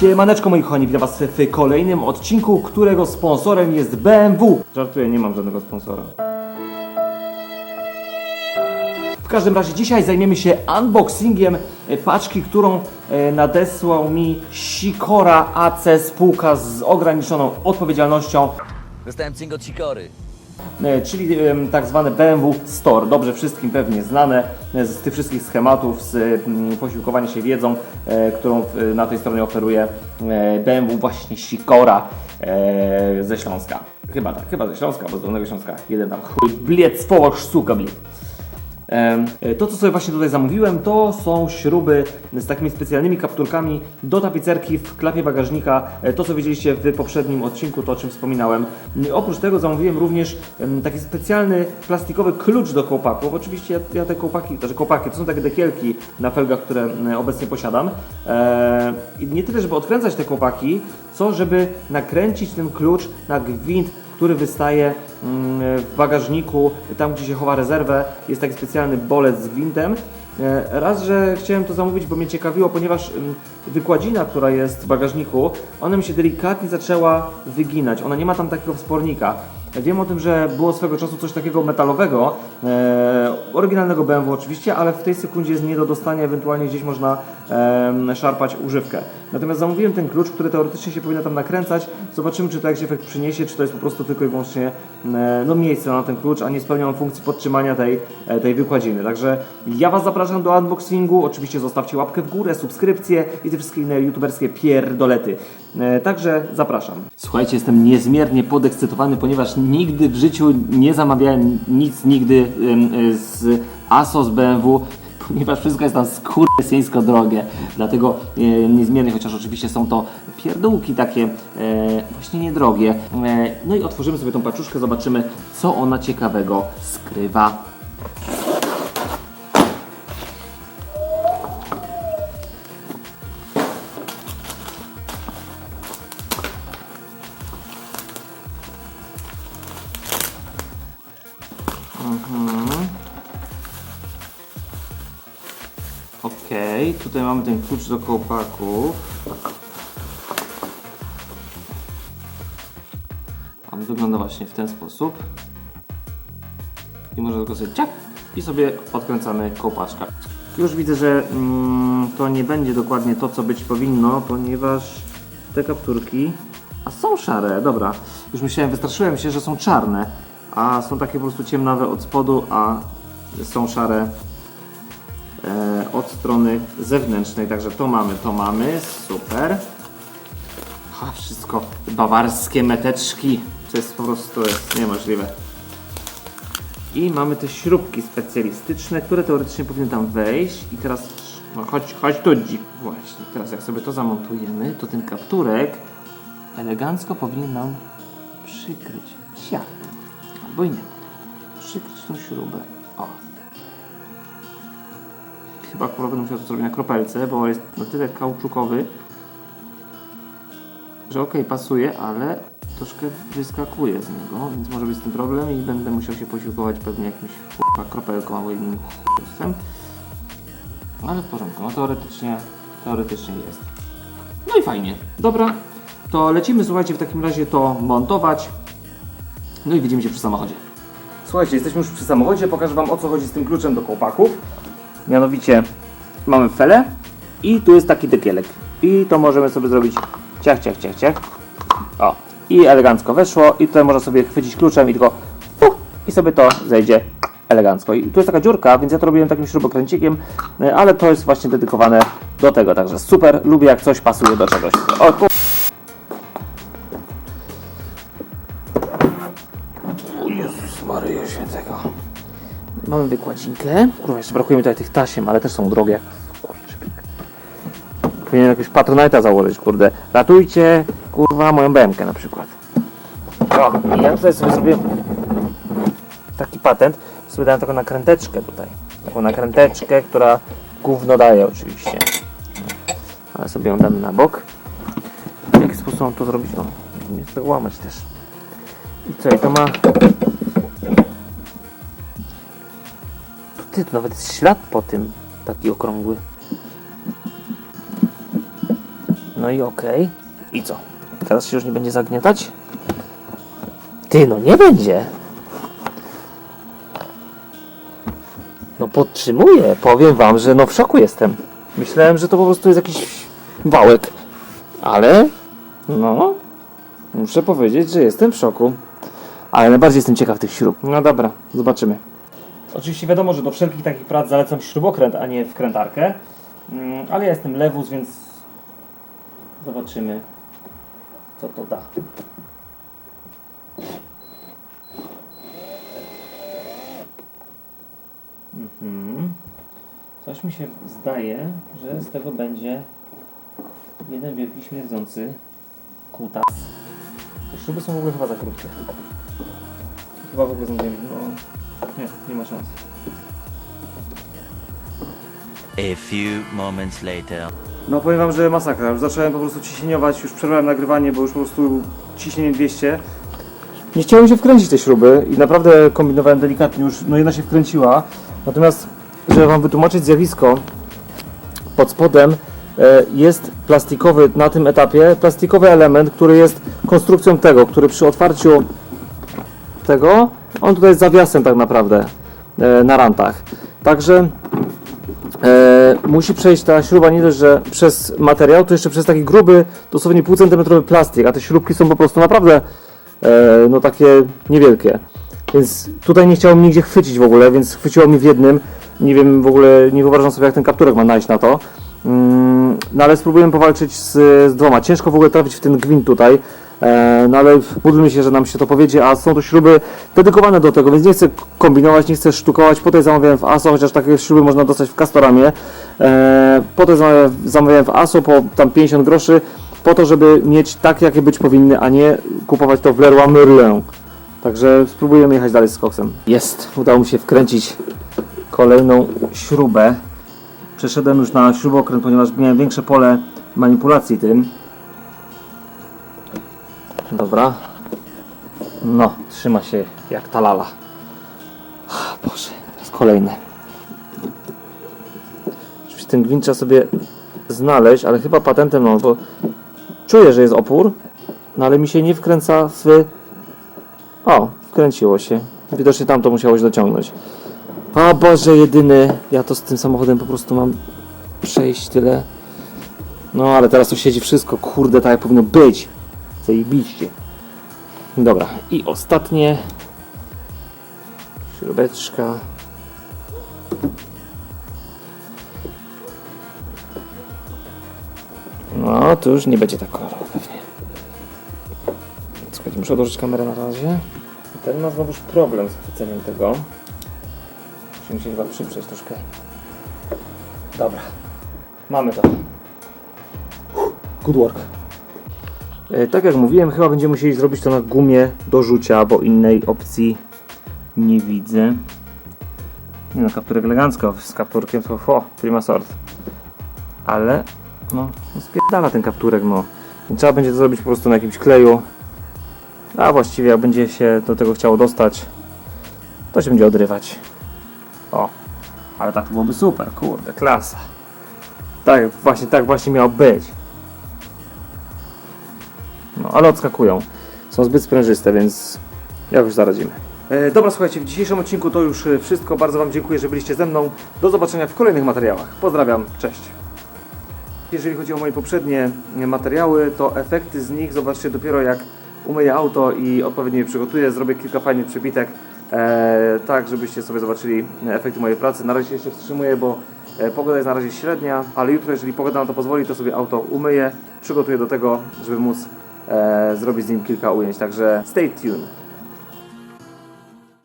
Siemaneczko moi kochani, witam was w kolejnym odcinku, którego sponsorem jest BMW. Żartuję, nie mam żadnego sponsora. W każdym razie dzisiaj zajmiemy się unboxingiem e, paczki, którą e, nadesłał mi Sikora AC spółka z ograniczoną odpowiedzialnością, Dostałem cynk od Sikory. E, czyli tak zwane BMW Store. Dobrze wszystkim pewnie znane e, z tych wszystkich schematów, z mm, posiłkowania się wiedzą, e, którą na tej stronie oferuje BMW właśnie Sikora ze Śląska. Chyba tak, chyba ze Śląska, bo z Dolnego Śląska. Jeden tam chuj, bliec, wołosz, suka, bliec. E, To, co sobie właśnie tutaj zamówiłem, to są śruby z takimi specjalnymi kapturkami do tapicerki w klapie bagażnika. E, To, co widzieliście w poprzednim odcinku, to o czym wspominałem. Oprócz tego zamówiłem również taki specjalny plastikowy klucz do kołpaków. Oczywiście ja, te kołpaki, znaczy kołpaki, to są takie dekielki na felgach, które obecnie posiadam. E, I nie tyle, żeby odkręcać te kołpaki, co żeby nakręcić ten klucz na gwint który wystaje mm, w bagażniku, tam gdzie się chowa rezerwę, jest taki specjalny bolec z gwintem. E, Raz, że chciałem to zamówić, bo mnie ciekawiło, ponieważ mm, wykładzina, która jest w bagażniku, ona mi się delikatnie zaczęła wyginać. Ona nie ma tam takiego wspornika. Wiem o tym, że było swego czasu coś takiego metalowego, e, oryginalnego BMW oczywiście, ale w tej sekundzie jest nie do dostania, ewentualnie gdzieś można e, szarpać używkę. Natomiast zamówiłem ten klucz, który teoretycznie się powinno tam nakręcać. Zobaczymy, czy to jakiś efekt przyniesie, czy to jest po prostu tylko i wyłącznie e, no, miejsce na ten klucz, a nie spełnia on funkcji podtrzymania tej, e, tej wykładziny. Także ja Was zapraszam do unboxingu. Oczywiście zostawcie łapkę w górę, subskrypcję i te wszystkie inne youtuberskie pierdolety. E, Także zapraszam. Słuchajcie, jestem niezmiernie podekscytowany, ponieważ nigdy w życiu nie zamawiałem nic nigdy em, e, z BMW ponieważ wszystko jest tam skurwysyńsko drogie. Dlatego e, niezmiernie, chociaż oczywiście są to pierdółki takie e, właśnie niedrogie. E, no i otworzymy sobie tą paczuszkę, zobaczymy co ona ciekawego skrywa. Okej, tutaj mamy ten klucz do kołpaków. On wygląda właśnie w ten sposób. I można tylko sobie ciak i sobie odkręcamy kołpaczka. Już widzę, że mm, to nie będzie dokładnie to, co być powinno, ponieważ te kapturki... A są szare, dobra. Już myślałem, wystraszyłem się, że są czarne, a są takie po prostu ciemnawe od spodu, a są szare od strony zewnętrznej. Także to mamy, to mamy, super. Ha, wszystko bawarskie meteczki. To jest po prostu jest niemożliwe. I mamy te śrubki specjalistyczne, które teoretycznie powinny tam wejść. I teraz, no chodź, chodź tu dzik. Właśnie, teraz jak sobie to zamontujemy, to ten kapturek elegancko powinien nam przykryć. Siach. Albo i nie. Przykryć tą śrubę. Chyba kurwa będę musiał to zrobić na kropelce, bo jest na tyle kauczukowy, że ok, pasuje, ale troszkę wyskakuje z niego, więc może być z tym problem i będę musiał się posiłkować pewnie jakimś kurwa kropelką albo innym chłopcem. Ale w porządku, no teoretycznie, teoretycznie jest. No i fajnie. Dobra, to lecimy, słuchajcie, w takim razie to montować. No i widzimy się przy samochodzie. Słuchajcie, jesteśmy już przy samochodzie, pokażę Wam o co chodzi z tym kluczem do kołpaków. Mianowicie mamy felę i tu jest taki dekielek. I to możemy sobie zrobić ciach, ciach, ciach, ciach. O, i elegancko weszło i tutaj można sobie chwycić kluczem i tylko puch, i sobie to zejdzie elegancko. I tu jest taka dziurka, więc ja to robiłem takim śrubokręcikiem, y, ale to jest właśnie dedykowane do tego, także super, lubię jak coś pasuje do czegoś. O. O Jezus Maryjo Świętego. Mamy wykładzinkę. Kurwa, jeszcze brakuje mi tutaj tych tasiem, ale też są drogie. Powinien jakiegoś patronajta założyć, kurde. Ratujcie, kurwa, moją BMK na przykład. O, i ja tutaj sobie zrobiłem taki patent. Sobie dałem taką nakręteczkę tutaj. Taką nakręteczkę, która gówno daje oczywiście. Ale sobie ją damy na bok. W jaki sposób mam to zrobić? O, nie chcę łamać też. I co, i to ma... Ty, nawet jest ślad po tym, taki okrągły. No i okej. I co? Teraz się już nie będzie zagniatać? Ty, no nie będzie. No podtrzymuję. Powiem wam, że no w szoku jestem. Myślałem, że to po prostu jest jakiś wałek. Ale no muszę powiedzieć, że jestem w szoku. Ale najbardziej jestem ciekaw tych śrub. No dobra, zobaczymy. Oczywiście wiadomo, że do wszelkich takich prac zalecam śrubokręt, a nie wkrętarkę. Mm, Ale ja jestem lewus, więc zobaczymy, co to da. Mhm. Coś mi się zdaje, że z tego będzie jeden wielki śmierdzący kutas. Te śruby są w ogóle chyba za krótkie. Chyba w ogóle są no, nie, nie ma szans. A few moments later. No powiem wam, że masakra. Już zacząłem po prostu ciśnieniować, już przerwałem nagrywanie, bo już po prostu ciśnienie 200. Nie chciałem się wkręcić te śruby i naprawdę kombinowałem delikatnie już, no jedna się wkręciła. Natomiast, żeby wam wytłumaczyć zjawisko, pod spodem e, jest plastikowy, na tym etapie, plastikowy element, który jest konstrukcją tego, który przy otwarciu tego, on tutaj jest zawiasem tak naprawdę e, na rantach. Także e, musi przejść ta śruba nie dość, że przez materiał, to jeszcze przez taki gruby, dosłownie półcentymetrowy plastik, a te śrubki są po prostu naprawdę e, no takie niewielkie. Więc tutaj nie chciało mnie nigdzie chwycić w ogóle, więc chwyciło mi w jednym. Nie wiem w ogóle, nie wyobrażam sobie jak ten kapturek ma najść na to. Mm, no ale spróbuję powalczyć z, z dwoma. Ciężko w ogóle trafić w ten gwint tutaj. E, no ale módlmy się, że nam się to powiedzie, a są to śruby dedykowane do tego, więc nie chcę kombinować, nie chcę sztukować. Potem zamawiałem w ASO, chociaż takie śruby można dostać w Castoramie. E, potem zamawiałem w ASO po tam 50 groszy, po to, żeby mieć tak, jakie być powinny, a nie kupować to w Leroy Merlin. Także spróbujemy jechać dalej z koksem. Jest, udało mi się wkręcić kolejną śrubę. Przeszedłem już na śrubokręt, ponieważ miałem większe pole manipulacji tym. Dobra. No, trzyma się jak ta lala. Ah, Boże, teraz kolejny. Oczywiście ten gwint trzeba sobie znaleźć, ale chyba patentem, no bo czuję, że jest opór, no ale mi się nie wkręca w... O, wkręciło się. Widocznie tam to musiało się dociągnąć. O Boże, jedyny. Ja to z tym samochodem po prostu mam przejść tyle. No, ale teraz tu siedzi wszystko, kurde, tak jak powinno być. Zajebiście. Dobra, i ostatnie. Śrubeczka. No, to już nie będzie tak kolorowo pewnie. Słuchajcie, muszę odłożyć kamerę na razie. Ten ma znowuż problem z chwyceniem tego. Musimy się chyba przyprzeć troszkę. Dobra. Mamy to. Good work. E, tak jak mówiłem, chyba będziemy musieli zrobić to na gumie do rzucia, bo innej opcji nie widzę. Nie no, kapturek elegancko, z kapturkiem to ho, prima sort. Ale, no, spierdala ten kapturek, no. I trzeba będzie to zrobić po prostu na jakimś kleju. A właściwie jak będzie się do tego chciało dostać, to się będzie odrywać. O, ale tak to byłoby super, kurde, klasa. Tak, właśnie, tak właśnie miało być. No, ale odskakują. Są zbyt sprężyste, więc jakoś zaradzimy. E, dobra, słuchajcie, w dzisiejszym odcinku to już e, wszystko. Bardzo Wam dziękuję, że byliście ze mną. Do zobaczenia w kolejnych materiałach. Pozdrawiam, cześć. Jeżeli chodzi o moje poprzednie e, materiały, to efekty z nich zobaczcie dopiero jak umyję auto i odpowiednio je przygotuję. Zrobię kilka fajnych przebitek, e, tak żebyście sobie zobaczyli efekty mojej pracy. Na razie się wstrzymuję, bo e, pogoda jest na razie średnia, ale jutro, jeżeli pogoda na to pozwoli, to sobie auto umyję, przygotuję do tego, żeby móc e, zrobić z nim kilka ujęć. Także stay tuned.